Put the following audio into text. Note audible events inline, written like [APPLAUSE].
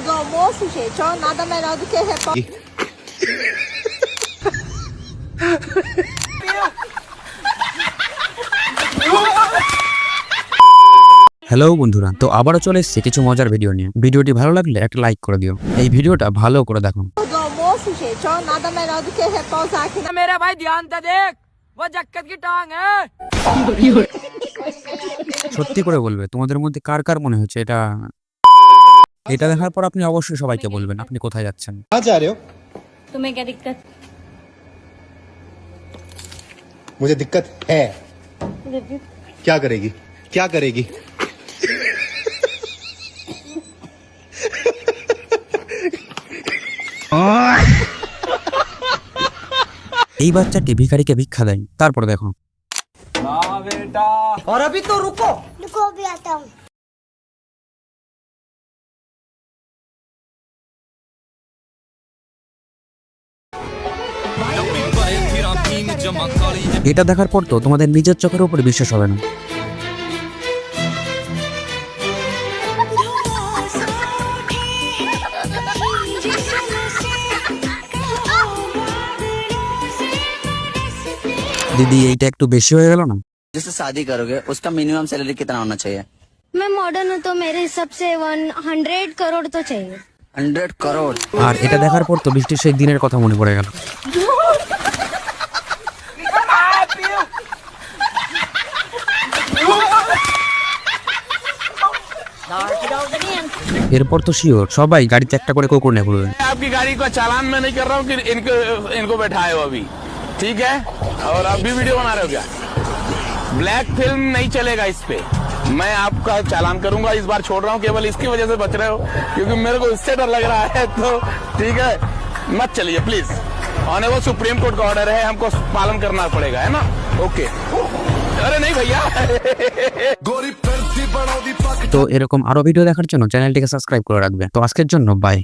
do almoço, gente, ó, nada melhor do que repórter. Hello e- বন্ধুরা। তো আবারও চলে এসছে কিছু মজার ভিডিও নিয়ে। ভিডিওটি ভালো লাগলে একটা লাইক করে দিও। এই ভিডিওটা ভালো করে দেখো। ভাই দেখ সত্যি করে বলবে তোমাদের মধ্যে কার কার মনে হচ্ছে? এটা এটা দেখার পর আপনি অবশ্যই সবাইকে বলবেন আপনি কোথায় যাচ্ছেন कहाँ जा रहे हो तुम्हें क्या दिक्कत मुझे दिक्कत है क्या करेगी क्या करेगी এই বাচ্চাটি ভিখারিকে ভিক্ষা দেয় তারপর দেখো Ruko भी आता हूँ এটা দেখার পর তো তোমাদের নিজের চোখের উপর বিশ্বাস হবে না দিদি এইটা একটু বেশি হয়ে গেল না जिससे शादी करोगे उसका मिनिमम सैलरी कितना होना चाहिए मैं मॉडर्न हूँ तो मेरे हिसाब से वन हंड्रेड करोड़ तो चाहिए हंड्रेड करोड़ আর এটা দেখার পর তো বৃষ্টির সেই দিনের কথা মনে পড়ে গেল [LAUGHS] এরপর তো শিওর সবাই গাড়িতে একটা করে কুকুর নিয়ে ঘুরবে आपकी गाड़ी का चालान मैं नहीं कर रहा हूँ कि इनको इनको बैठाए हो अभी ठीक है और आप भी वीडियो बना रहे हो क्या ब्लैक फिल्म नहीं चलेगा इस पे मैं आपका चालान करूंगा इस बार छोड़ रहा हूँ केवल इसकी वजह से बच रहे हो क्योंकि मेरे को इससे डर लग रहा है तो ठीक है मत चलिए प्लीज और वो सुप्रीम कोर्ट का ऑर्डर है हमको पालन करना पड़ेगा है ना ओके अरे नहीं भैया তো এরকম আরও ভিডিও দেখার জন্য চ্যানেলটিকে সাবস্ক্রাইব করে রাখবে। তো আজকের জন্য বাই